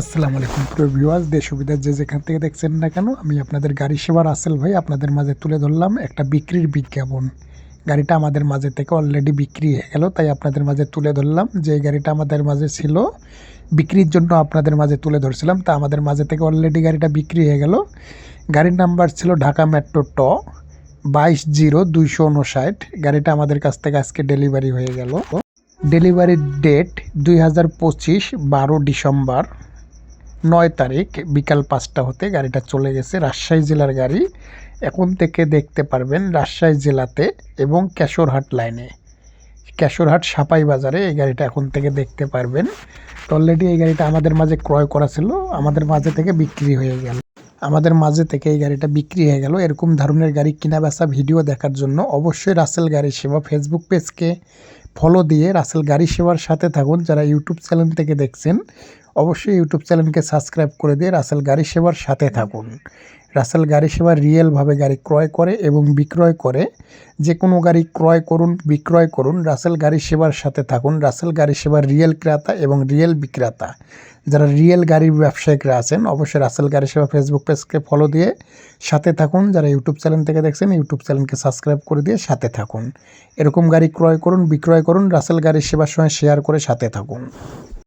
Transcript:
আসসালামু আলাইকুম প্রিয় ভিউয়ার্স দেশ সুবিধার যে যেখান থেকে দেখছেন না কেন, আমি আপনাদের গাড়ি সেবার আসেল ভাই, আপনাদের মাঝে তুলে ধরলাম একটা বিক্রির বিজ্ঞাপন। গাড়িটা আমাদের মাঝে থেকে অলরেডি বিক্রি হয়ে গেল, তাই আপনাদের মাঝে তুলে ধরলাম। যে গাড়িটা আমাদের মাঝে ছিল, বিক্রির জন্য আপনাদের মাঝে তুলে ধরছিলাম, তা আমাদের মাঝে থেকে অলরেডি গাড়িটা বিক্রি হয়ে গেল। গাড়ির নাম্বার ছিল ঢাকা মেট্রো ট, বাইশ জিরো দুইশো উনষাট গাড়িটা আমাদের কাছ থেকে আজকে ডেলিভারি হয়ে গেল। ডেলিভারির ডেট দুই হাজার পঁচিশ, বারো ডিসেম্বর। নয় তারিখ, বিকাল পাঁচটা হতে গাড়িটা চলে গেছে রাজশাহী জেলার গাড়ি। এখন থেকে দেখতে পারবেন রাজশাহী জেলাতে এবং কেশরহাট লাইনে। কেশরহাট সাপাই বাজারে এই গাড়িটা এখন থেকে দেখতে পারবেন। তো অলরেডি এই গাড়িটা আমাদের মাঝে ক্রয় করা ছিল, আমাদের মাঝে থেকে বিক্রি হয়ে গেল। আমাদের মাঝে থেকে এই গাড়িটা বিক্রি হয়ে গেল। এরকম ধরনের গাড়ি কিনা বেচা ভিডিও দেখার জন্য অবশ্যই রাসেল গাড়ি সেবা ফেসবুক পেজকে ফলো দিয়ে রাসেল গাড়ি সেবার সাথে থাকুন। যারা ইউটিউব চ্যানেল থেকে দেখছেন অবশ্যই ইউটিউব চ্যানেলকে সাবস্ক্রাইব করে দিয়ে রাসেল গাড়ি সেবার সাথে থাকুন। রাসেল গাড়ি সেবা রিয়েলভাবে গাড়ি ক্রয় করে এবং বিক্রয় করে যে কোনো গাড়ি ক্রয় করুন, বিক্রয় করুন, রাসেল গাড়ি সেবার সাথে থাকুন। রাসেল গাড়ি সেবার রিয়েল ক্রেতা এবং রিয়েল বিক্রেতা। যারা রিয়েল গাড়ির ব্যবসায়িকরা আছেন, অবশ্যই রাসেল গাড়ি সেবা ফেসবুক পেজকে ফলো দিয়ে সাথে থাকুন। যারা ইউটিউব চ্যানেল থেকে দেখছেন ইউটিউব চ্যানেলকে সাবস্ক্রাইব করে দিয়ে সাথে থাকুন। এরকম গাড়ি ক্রয় করুন, বিক্রয় করুন, রাসেল গাড়ি সেবার সঙ্গে শেয়ার করে সাথে থাকুন।